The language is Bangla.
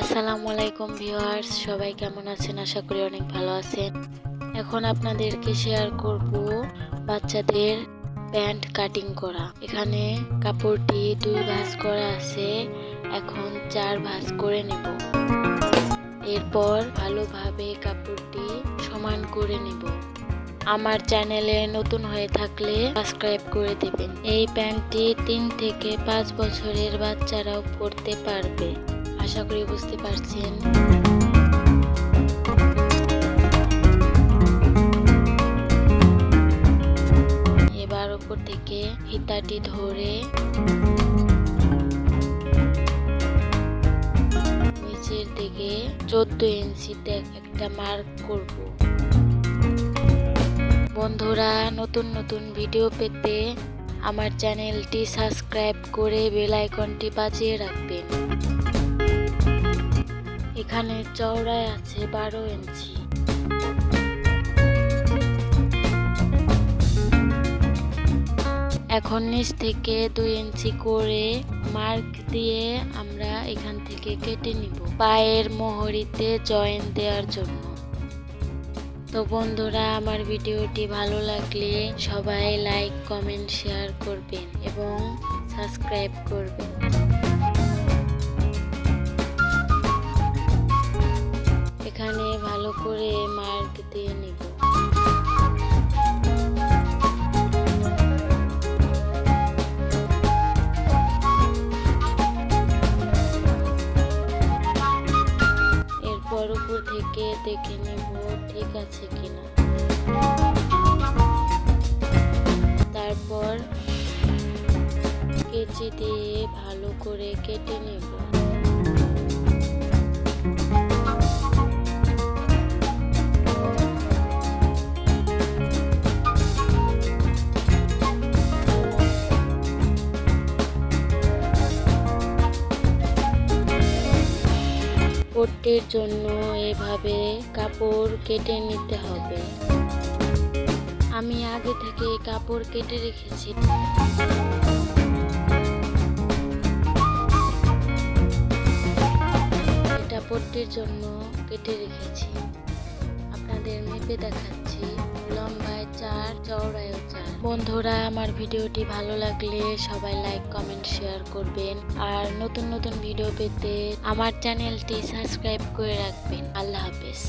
আসসালামু আলাইকুম ভিউয়ার্স, সবাই কেমন আছেন? আশা করি অনেক ভালো আছেন। এখন আপনাদেরকে শেয়ার করব বাচ্চাদের প্যান্ট কাটিং করা। এখানে কাপড়টি দুই ভাঁজ করা আছে, এখন চার ভাঁজ করে নেব। এরপর ভালোভাবে কাপড়টি সমান করে নেব। আমার চ্যানেলে নতুন হয়ে থাকলে সাবস্ক্রাইব করে দেবেন। এই প্যান্টটি তিন থেকে পাঁচ বছরের বাচ্চারাও পরতে পারবে। আশা করি বুঝতে পারছেন। এবার উপর থেকে ফিতাটি ধরে নিচের দিকে চোদ্দ ইঞ্চিতে একটা মার্ক করব। বন্ধুরা, নতুন নতুন ভিডিও পেতে আমার চ্যানেলটি সাবস্ক্রাইব করে বেল আইকনটি বাজিয়ে রাখবেন। এখানে চওড়ায় আছে বারো ইঞ্চি। এখন নিচ থেকে দুই ইঞ্চি করে মার্ক দিয়ে আমরা এখান থেকে কেটে নিব। পায়ের মোহরিতে জয়েন দেওয়ার জন্য। তো বন্ধুরা, আমার ভিডিওটি ভালো লাগলে সবাই লাইক, কমেন্ট, শেয়ার করবেন এবং সাবস্ক্রাইব করবেন। এরপর উপর থেকে দেখে নেব ঠিক আছে কিনা। তারপর কেচি দিয়ে ভালো করে কেটে নেব। পট্টির জন্য এভাবে কাপড় কেটে নিতে হবে। আমি আগে থেকে কাপড় কেটে রেখেছি। এটা পট্টির জন্য কেটে রেখেছি। আপনাদের মেপে দেখাচ্ছি। লম্বায় চার চওড়ায়ও চার বন্ধুরা, আমার ভিডিওটি ভালো লাগলে সবাই লাইক কমেন্ট শেয়ার করবেন। আর নতুন নতুন ভিডিও পেতে আমার চ্যানেলটি সাবস্ক্রাইব করে রাখবেন। আল্লাহ হাফেজ।